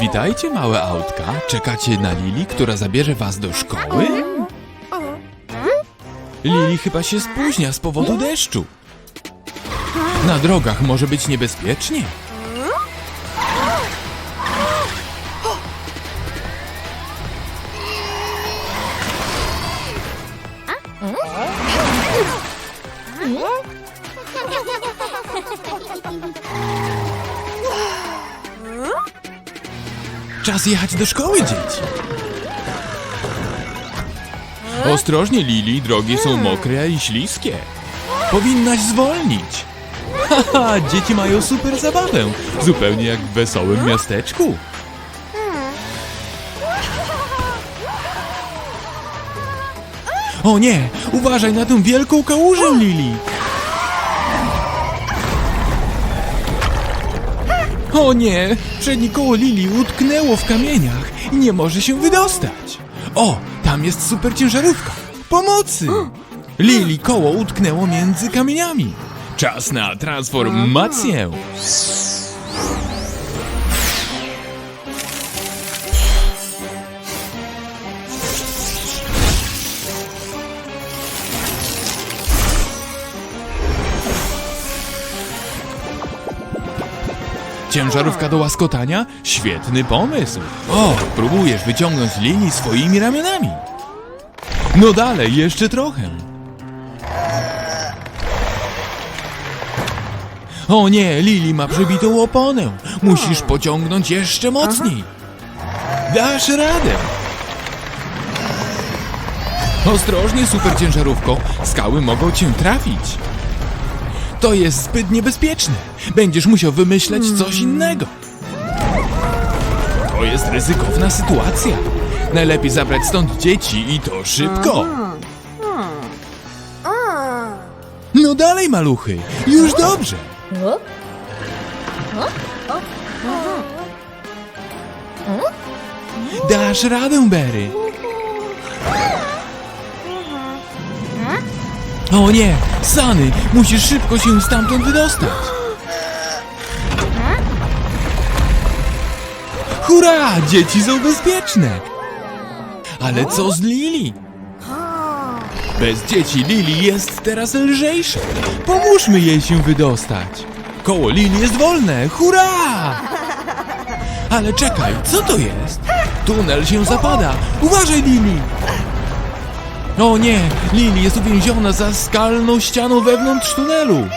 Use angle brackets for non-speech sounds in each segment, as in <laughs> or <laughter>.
Witajcie, małe autka. Czekacie na Lili, która zabierze was do szkoły? Lili chyba się spóźnia z powodu deszczu. Na drogach może być niebezpiecznie. Czas jechać do szkoły, dzieci. Ostrożnie, Lili, drogi są mokre i śliskie. Powinnaś zwolnić. Haha, dzieci mają super zabawę. Zupełnie jak w wesołym miasteczku. O nie, uważaj na tę wielką kałużę, Lili. O nie, przednie koło Lili utknęło w kamieniach i nie może się wydostać. O, tam jest super ciężarówka. Pomocy! Lili koło utknęło między kamieniami. Czas na transformację. Ciężarówka do łaskotania? Świetny pomysł. O, próbujesz wyciągnąć Lili swoimi ramionami. No dalej, jeszcze trochę. O nie, Lili ma przebitą oponę. Musisz pociągnąć jeszcze mocniej. Dasz radę. Ostrożnie, super ciężarówko. Skały mogą cię trafić. To jest zbyt niebezpieczne. Będziesz musiał wymyśleć coś innego. To jest ryzykowna sytuacja. Najlepiej zabrać stąd dzieci i to szybko. No dalej, maluchy. Już dobrze. Dasz radę, Berry. O nie, Sany, musisz szybko się stamtąd wydostać. Hurra, dzieci są bezpieczne. Ale co z Lili? Bez dzieci Lili jest teraz lżejsza. Pomóżmy jej się wydostać. Koło Lili jest wolne, hurra! Ale czekaj, co to jest? Tunel się zapada. Uważaj, Lili! O nie, Lili jest uwięziona za skalną ścianą wewnątrz tunelu.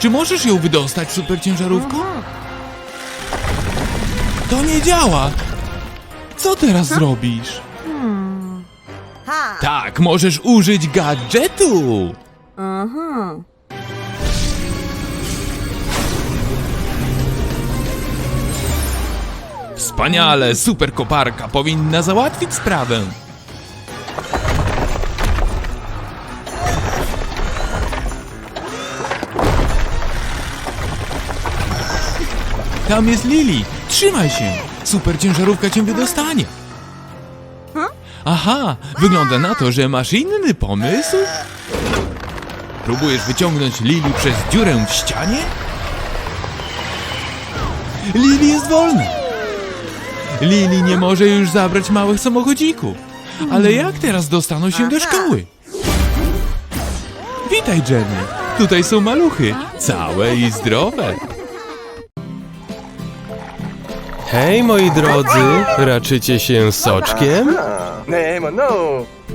Czy możesz ją wydostać, super ciężarówko? To nie działa. Co teraz zrobisz? Tak, możesz użyć gadżetu. Wspaniale, super koparka powinna załatwić sprawę. Tam jest Lili! Trzymaj się! Super ciężarówka cię wydostanie! Aha, wygląda na to, że masz inny pomysł? Próbujesz wyciągnąć Lili przez dziurę w ścianie? Lili jest wolna! Lili nie może już zabrać małych samochodzików. Ale jak teraz dostaną się do szkoły? Witaj, Jenny. Tutaj są maluchy, całe i zdrowe. Hej, moi drodzy, raczycie się soczkiem?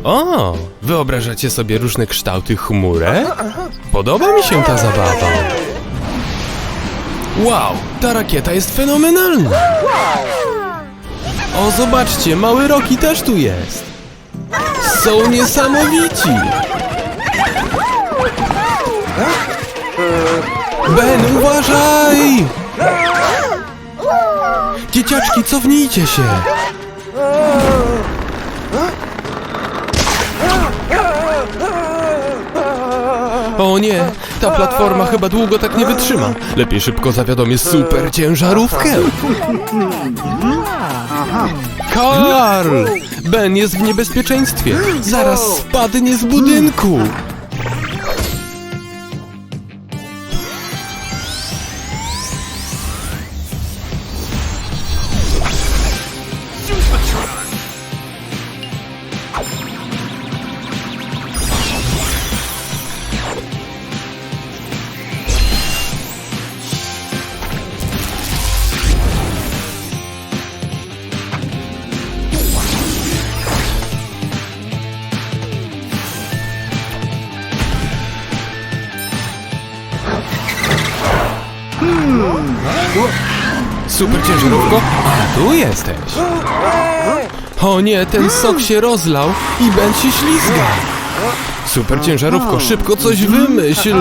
O, wyobrażacie sobie różne kształty chmurek? Podoba mi się ta zabawa. Wow, ta rakieta jest fenomenalna. O, zobaczcie, mały Roki też tu jest. Są niesamowici. Ben, uważaj! Dzieciaczki, cofnijcie się! O nie, ta platforma chyba długo tak nie wytrzyma. Lepiej szybko zawiadomię super ciężarówkę. Karl! Ben jest w niebezpieczeństwie. Zaraz spadnie z budynku. Super ciężarówko, a tu jesteś. O nie, ten sok się rozlał i Ben się ślizga. Super ciężarówko, szybko coś wymyśl.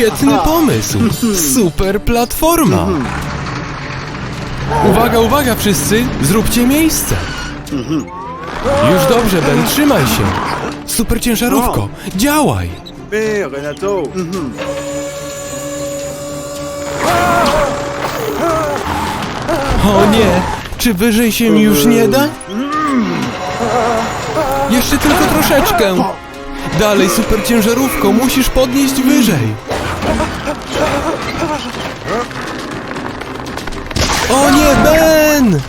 Świetny pomysł. Super platforma. Uwaga, uwaga wszyscy, zróbcie miejsce. Już dobrze, Ben, trzymaj się. Super ciężarówko, działaj. Super, Renato. O nie, czy wyżej się już nie da? Jeszcze tylko troszeczkę. Dalej, super ciężarówko, musisz podnieść wyżej. O nie, Ben!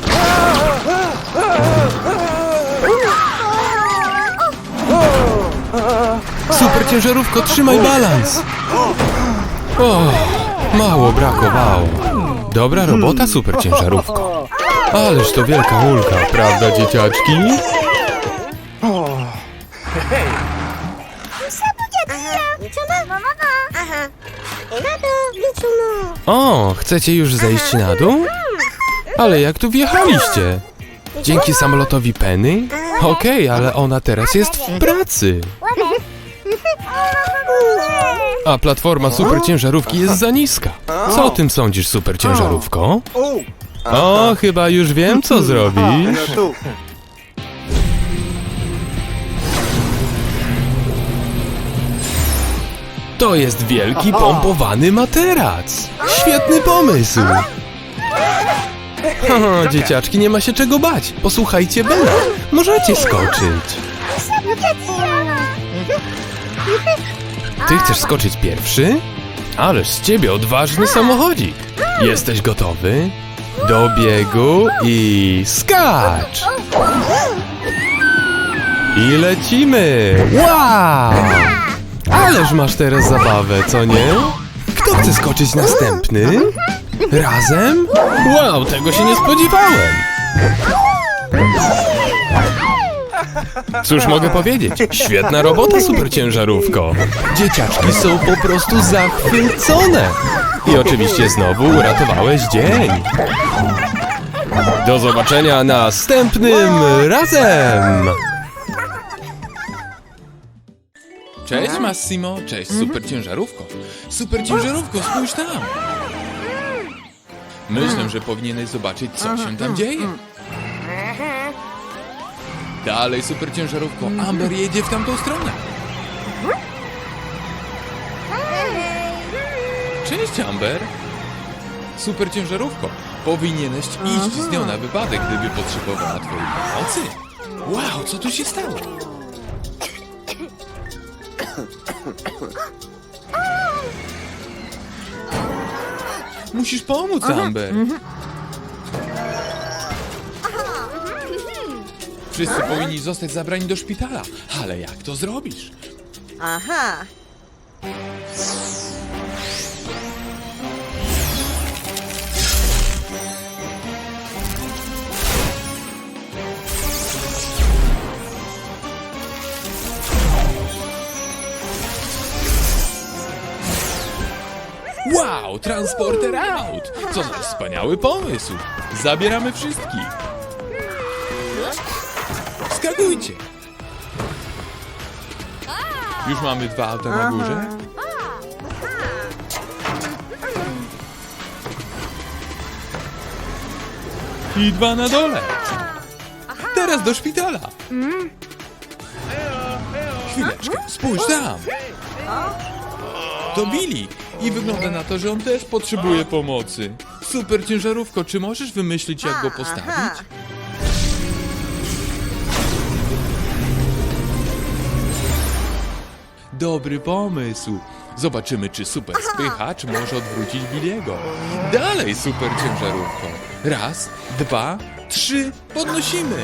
Super ciężarówko, trzymaj balans. O, mało brakowało. Dobra robota, super ciężarówko. Ależ to wielka ulga, prawda, dzieciaczki? O, chcecie już zejść na dół? Ale jak tu wjechaliście? Dzięki samolotowi Penny? Okej, ale ona teraz jest w pracy. A platforma super ciężarówki jest za niska. Co o tym sądzisz, super ciężarówko? Oh, O, chyba już wiem, co zrobisz. To jest wielki, pompowany materac. Świetny pomysł. Haha, dzieciaczki, nie ma się czego bać. Posłuchajcie Bena. Możecie skoczyć. Ty chcesz skoczyć pierwszy? Ależ z ciebie odważny samochodzik. Jesteś gotowy? Do biegu i skacz! I lecimy! Wow! Ależ masz teraz zabawę, co nie? Kto chce skoczyć następny? Razem? Wow, tego się nie spodziewałem! Cóż mogę powiedzieć? Świetna robota, super ciężarówko. Dzieciaczki są po prostu zachwycone. I oczywiście znowu uratowałeś dzień. Do zobaczenia następnym razem. Cześć Massimo, cześć super ciężarówko. Super ciężarówko, spójrz tam. Myślę, że powinieneś zobaczyć, co się tam dzieje. Dalej, super ciężarówko. Amber jedzie w tamtą stronę. Cześć, Amber. Super ciężarówko. Powinieneś iść z nią na wypadek, gdyby potrzebowała twojej pomocy. Wow, co tu się stało? Musisz pomóc, Amber. Wszyscy powinni zostać zabrani do szpitala. Ale jak to zrobisz? Aha. Wow, transporter out! Co za wspaniały pomysł! Zabieramy wszystkich! Skakujcie! Już mamy dwa auta na górze? I dwa na dole! Teraz do szpitala! Chwileczkę, spójrz tam! To Billy i wygląda na to, że on też potrzebuje pomocy. Super ciężarówko, czy możesz wymyślić, jak go postawić? Dobry pomysł. Zobaczymy, czy super spychacz może odwrócić Billiego. Dalej, super ciężarówko. Raz, dwa, trzy, podnosimy.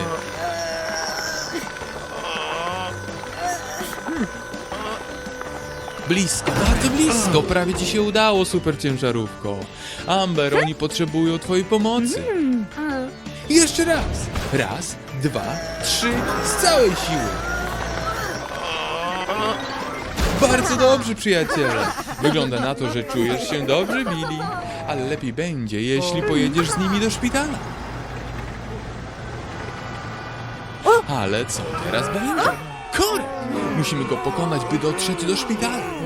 Blisko, bardzo blisko, prawie ci się udało, super ciężarówko. Amber, oni potrzebują twojej pomocy. Jeszcze raz. Raz, dwa, trzy, z całej siły. Bardzo dobrze, przyjaciele. Wygląda na to, że czujesz się dobrze, Billy. Ale lepiej będzie, jeśli pojedziesz z nimi do szpitala. Ale co teraz będzie? Korek! Musimy go pokonać, by dotrzeć do szpitala.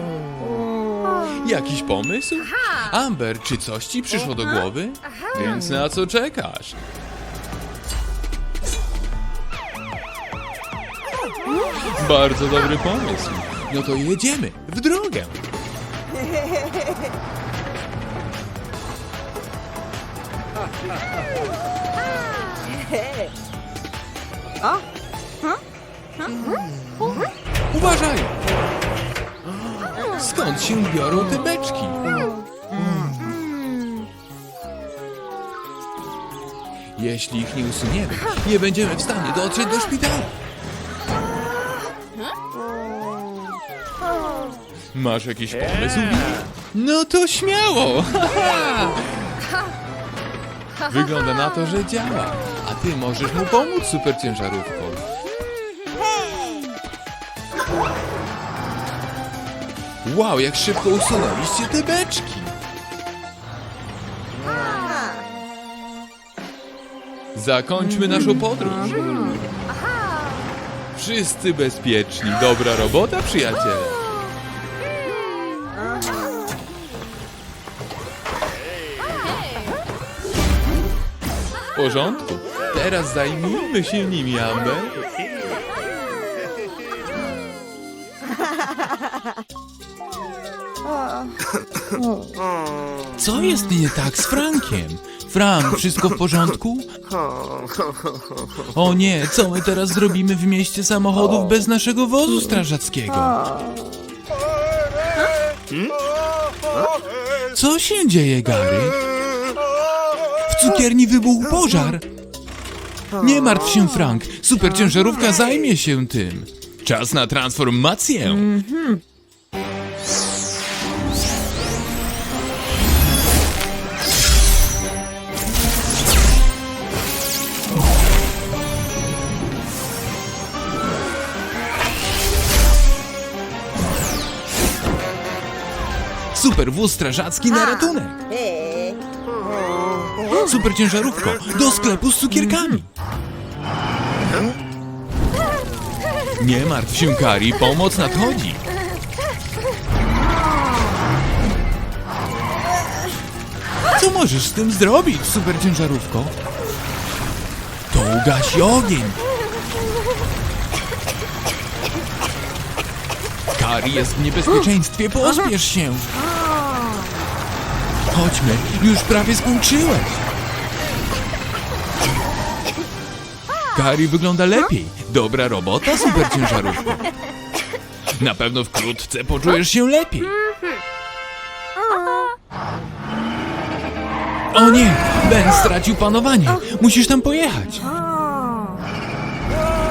Jakiś pomysł? Amber, czy coś ci przyszło do głowy? Więc na co czekasz? Bardzo dobry pomysł. No to jedziemy w drogę. <laughs> Uważaj! Skąd się biorą te beczki? Jeśli ich nie usuniemy, nie będziemy w stanie dotrzeć do szpitala. Masz jakiś pomysł? No to śmiało! Wygląda na to, że działa. A ty możesz mu pomóc super ciężarówką. Wow, jak szybko usunęliście te beczki! Zakończmy naszą podróż. Wszyscy bezpieczni. Dobra robota, przyjaciele. W porządku. Teraz zajmijmy się nimi, Amber. Co jest nie tak z Frankiem? Frank, wszystko w porządku? O nie, co my teraz zrobimy w mieście samochodów bez naszego wozu strażackiego? Co się dzieje, Gary? W cukierni wybuchł pożar. Nie martw się, Frank. Super ciężarówka zajmie się tym. Czas na transformację. Super wóz strażacki na ratunek. Super ciężarówko, do sklepu z cukierkami. Nie martw się, Kari, pomoc nadchodzi. Co możesz z tym zrobić, super ciężarówko? To ugasi ogień. Kari jest w niebezpieczeństwie, pospiesz się. Chodźmy, już prawie skończyłeś. Kari wygląda lepiej. Dobra robota, super ciężarówko. Na pewno wkrótce poczujesz się lepiej. O nie, Ben stracił panowanie. Musisz tam pojechać.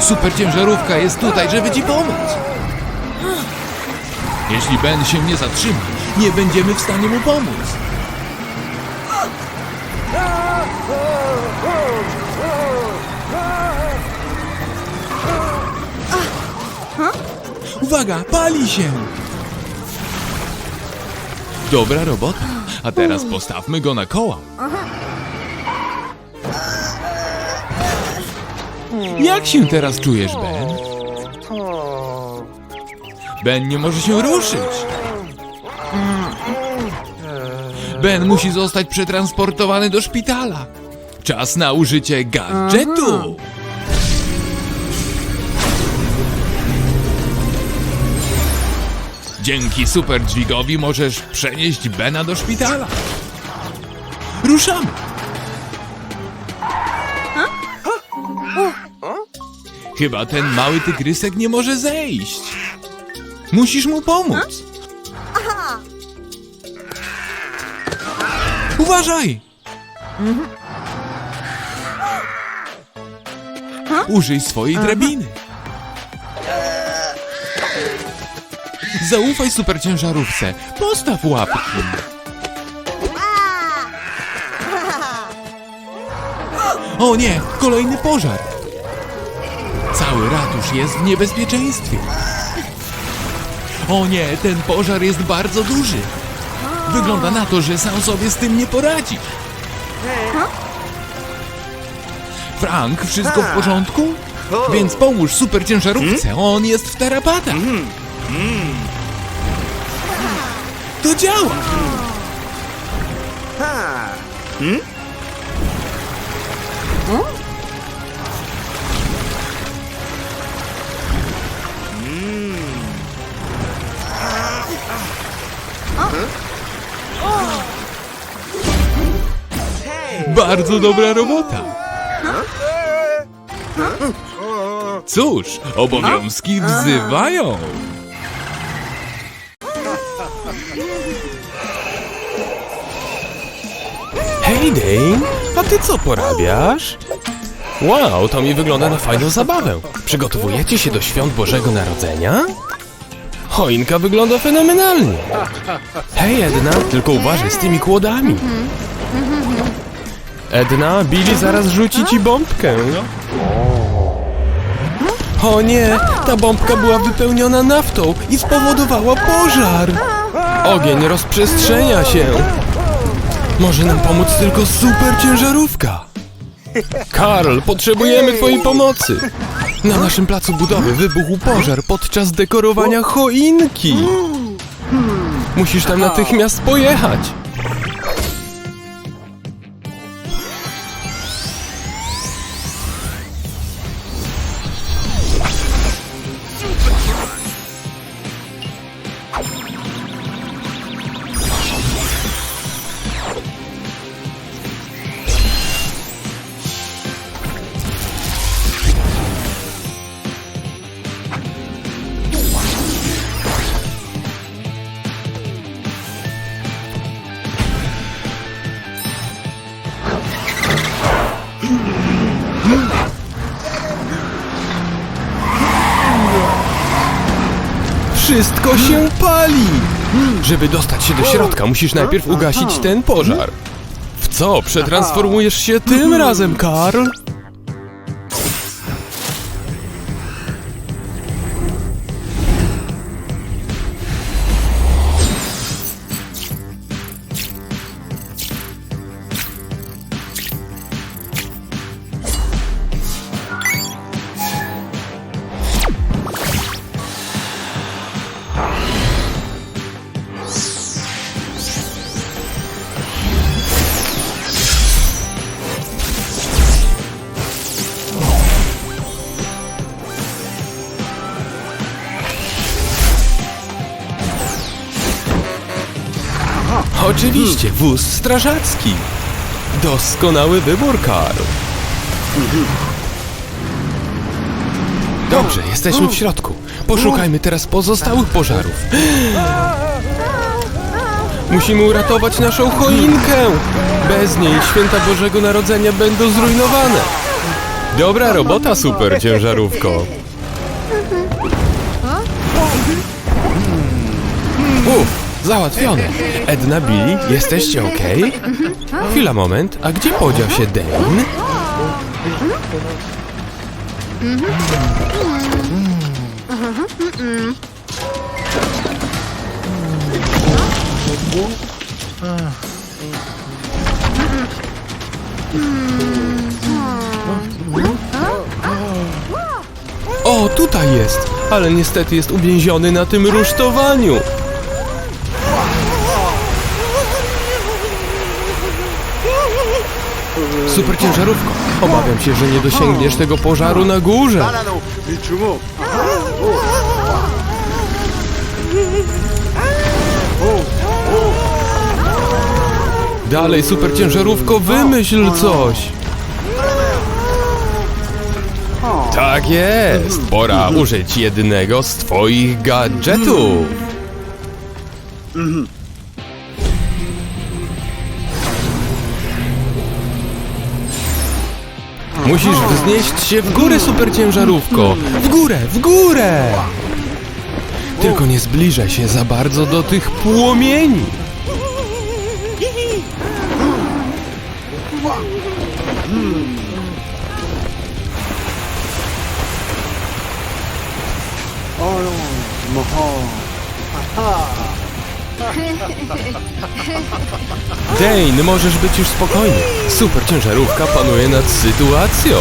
Super ciężarówka jest tutaj, żeby ci pomóc. Jeśli Ben się nie zatrzyma, nie będziemy w stanie mu pomóc. Uwaga, pali się! Dobra robota. A teraz postawmy go na koła. Jak się teraz czujesz, Ben? Ben nie może się ruszyć. Ben musi zostać przetransportowany do szpitala. Czas na użycie gadżetu. Dzięki super dźwigowi możesz przenieść Bena do szpitala. Ruszamy. Chyba ten mały tygrysek nie może zejść. Musisz mu pomóc. Uważaj! Użyj swojej drabiny. Zaufaj superciężarówce. Postaw łapki. O nie, kolejny pożar. Cały ratusz jest w niebezpieczeństwie. O nie, ten pożar jest bardzo duży. Wygląda na to, że sam sobie z tym nie poradzi. Frank, wszystko w porządku? Więc pomóż superciężarówce, on jest w tarapatach. To działa! Ha! Bardzo dobra robota. Cóż, obowiązki wzywają. Dane, a ty co porabiasz? Wow, to mi wygląda na fajną zabawę. Przygotowujecie się do świąt Bożego Narodzenia? Choinka wygląda fenomenalnie. Hej, Edna, tylko uważaj z tymi kłodami. Edna, Billy zaraz rzuci ci bombkę. O nie, ta bombka była wypełniona naftą i spowodowała pożar. Ogień rozprzestrzenia się. Może nam pomóc tylko super ciężarówka. Karl, potrzebujemy twojej pomocy. Na naszym placu budowy wybuchł pożar podczas dekorowania choinki. Musisz tam natychmiast pojechać. Wszystko się pali! Żeby dostać się do środka, musisz najpierw ugasić ten pożar. W co przetransformujesz się tym razem, Karl? Oczywiście, wóz strażacki. Doskonały wybór, Karl. Dobrze, jesteśmy w środku. Poszukajmy teraz pozostałych pożarów. Musimy uratować naszą choinkę. Bez niej święta Bożego Narodzenia będą zrujnowane. Dobra robota, super ciężarówko. Uff, załatwione. Edna, Billy, jesteście ok? Chwila, moment, a gdzie podział się Dane? O, tutaj jest, ale niestety jest uwięziony na tym rusztowaniu. super ciężarówką. Obawiam się, że nie dosięgniesz tego pożaru na górze. Dalej, super ciężarówko, wymyśl coś. Tak jest, pora użyć jednego z twoich gadżetów. Musisz wznieść się w górę, superciężarówko! W górę, w górę! Tylko nie zbliżaj się za bardzo do tych płomieni! Oh non, Mohan. Dane, możesz być już spokojny. Super ciężarówka panuje nad sytuacją.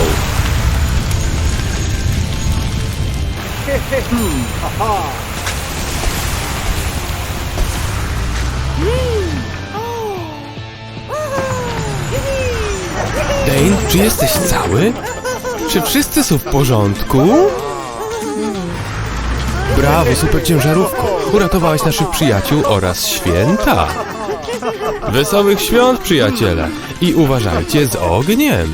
Dane, czy jesteś cały? Czy wszyscy są w porządku? Brawo, super ciężarówko. Uratowałeś naszych przyjaciół oraz święta. Wesołych świąt, przyjaciele. I uważajcie z ogniem.